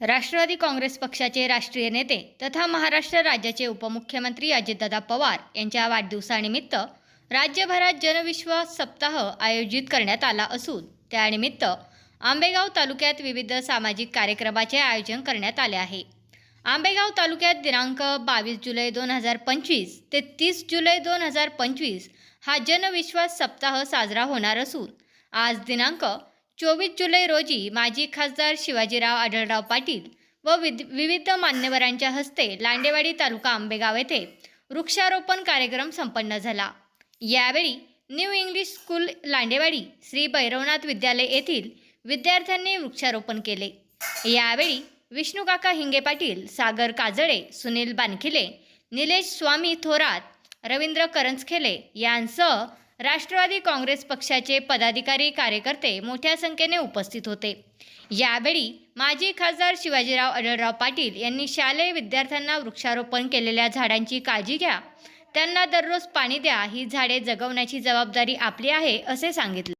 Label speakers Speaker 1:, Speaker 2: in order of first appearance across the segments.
Speaker 1: राष्ट्रवादी काँग्रेस पक्षाचे राष्ट्रीय नेते तथा महाराष्ट्र राज्याचे उपमुख्यमंत्री अजितदादा पवार यांच्या वाढदिवसानिमित्त राज्यभरात जनविश्वास सप्ताह आयोजित करण्यात आला असून त्यानिमित्त आंबेगाव तालुक्यात विविध सामाजिक कार्यक्रमाचे आयोजन करण्यात आले आहे. आंबेगाव तालुक्यात दिनांक बावीस जुलै दोन हजार पंचवीस ते तीस जुलै दोन हजार पंचवीस हा जनविश्वास सप्ताह साजरा होणार असून आज दिनांक चोवीस जुलै रोजी माजी खासदार शिवाजीराव आढळराव पाटील व विद विविध मान्यवरांच्या हस्ते लांडेवाडी तालुका आंबेगाव येथे वृक्षारोपण कार्यक्रम संपन्न झाला. यावेळी new English school Landewadi Shri Bhairavnath विद्यालय येथील विद्यार्थ्यांनी वृक्षारोपण केले. यावेळी विष्णुकाका हिंगे पाटील सागर काजळे सुनील बानखिले निलेश स्वामी थोरात रवींद्र करंजखेले यांसह राष्ट्रवादी काँग्रेस पक्षाचे पदाधिकारी कार्यकर्ते मोठ्या संख्येने उपस्थित होते. यावेळी माजी खासदार शिवाजीराव अडळराव पाटील यांनी शालेय विद्यार्थ्यांना वृक्षारोपण केलेल्या झाडांची काळजी घ्या. त्यांना दररोज पाणी द्या ही झाडे जगवण्याची जबाबदारी आपली आहे असे सांगितले.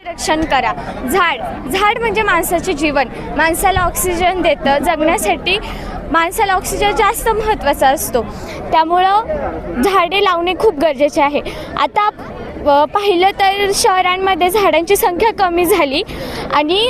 Speaker 2: रक्षण करा. झाड झाड म्हणजे माणसाचे जीवन. माणसाला ऑक्सिजन देतं. जगण्यासाठी माणसाला ऑक्सिजन जास्त महत्त्वाचा असतो. त्यामुळं झाडे लावणे खूप गरजेचे आहे. आता पाहिलं तर शहरांमध्ये झाडांची संख्या कमी झाली आणि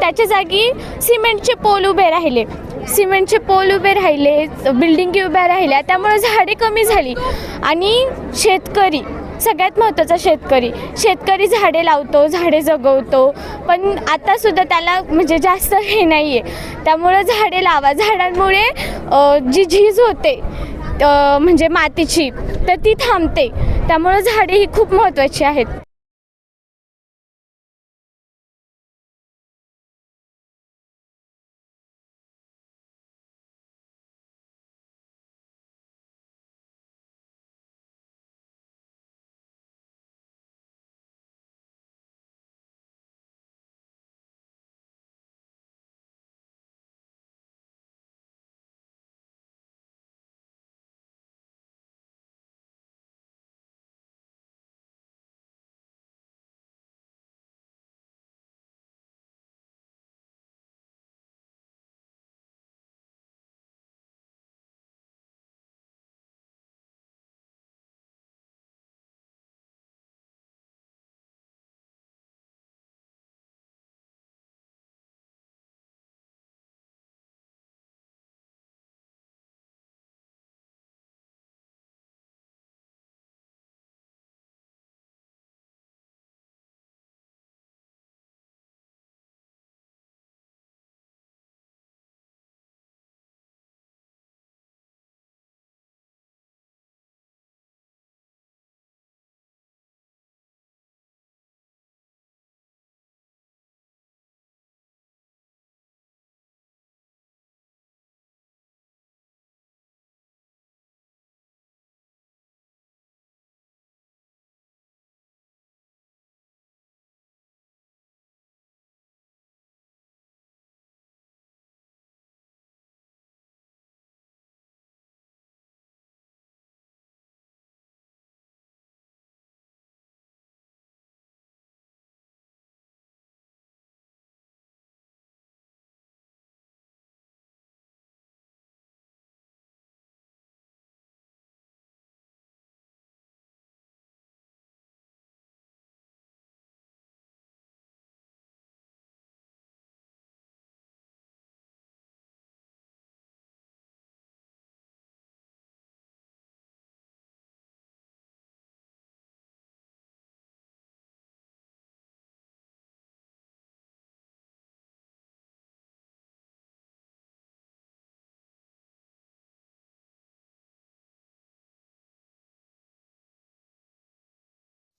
Speaker 2: त्याच्या जागी सिमेंटचे पोल उभे राहिले. सिमेंटचे पोल उभे राहिले बिल्डिंगी उभ्या राहिल्या त्यामुळे झाडे कमी झाली. आणि शेतकरी सगळ्यात महत्त्वाचा शेतकरी शेतकरी झाडे लावतो झाडे जगवतो पण आतासुद्धा त्याला म्हणजे जास्त हे नाही आहे त्यामुळं झाडे लावा. झाडांमुळे जी झीज होते म्हणजे मातीची तर ती थांबते. त्यामुळं झाडे ही खूप महत्त्वाची आहेत.